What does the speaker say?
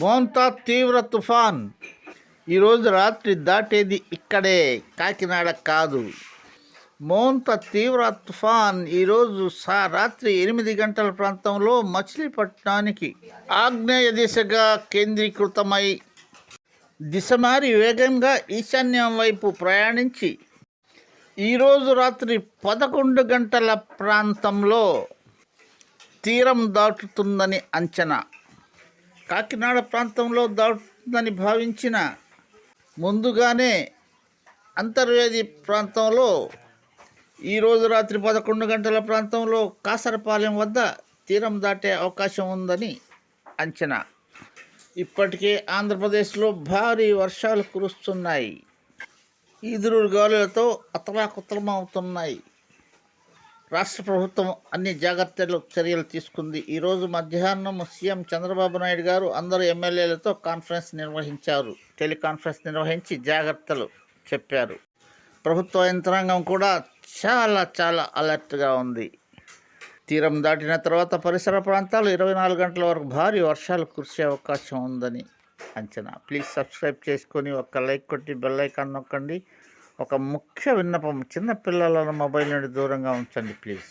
మోంతా తీవ్ర తుఫాన్. ఈరోజు రాత్రి దాటేది ఇక్కడే కాకినాడ కాదు. మోంత తీవ్ర తుఫాన్ ఈరోజు సా రాత్రి ఎనిమిది గంటల ప్రాంతంలో మచిలీపట్నానికి ఆగ్నేయ దిశగా కేంద్రీకృతమై దిశ మారి వేగంగా ఈశాన్యం వైపు ప్రయాణించి ఈరోజు రాత్రి పదకొండు గంటల ప్రాంతంలో తీరం దాటుతుందని అంచనా. కాకినాడ ప్రాంతంలో దాటుతుందని భావించిన ముందుగానే అంతర్వేది ప్రాంతంలో ఈరోజు రాత్రి పదకొండు గంటల ప్రాంతంలో కాసరపాలెం వద్ద తీరం దాటే అవకాశం ఉందని అంచనా. ఇప్పటికే ఆంధ్రప్రదేశ్లో భారీ వర్షాలు కురుస్తున్నాయి. ఈదురు గాలులతో అతలాకుతలమవుతున్నాయి. రాష్ట్ర ప్రభుత్వం అన్ని జాగ్రత్తలు చర్యలు తీసుకుంది. ఈరోజు మధ్యాహ్నం సీఎం చంద్రబాబు నాయుడు గారు అందరు ఎమ్మెల్యేలతో కాన్ఫరెన్స్ నిర్వహించారు. టెలికాన్ఫరెన్స్ నిర్వహించి జాగ్రత్తలు చెప్పారు. ప్రభుత్వ యంత్రాంగం కూడా చాలా చాలా అలర్ట్గా ఉంది. తీరం దాటిన తర్వాత పరిసర ప్రాంతాలు ఇరవై నాలుగు గంటల వరకు భారీ వర్షాలు కురిసే అవకాశం ఉందని అంచనా. ప్లీజ్ సబ్స్క్రైబ్ చేసుకొని ఒక లైక్ కొట్టి బెల్ ఐకాన్ నొక్కండి. ఒక ముఖ్య విన్నపం చిన్న పిల్లలను మొబైల్ నుండి దూరంగా ఉంచండి ప్లీజ్.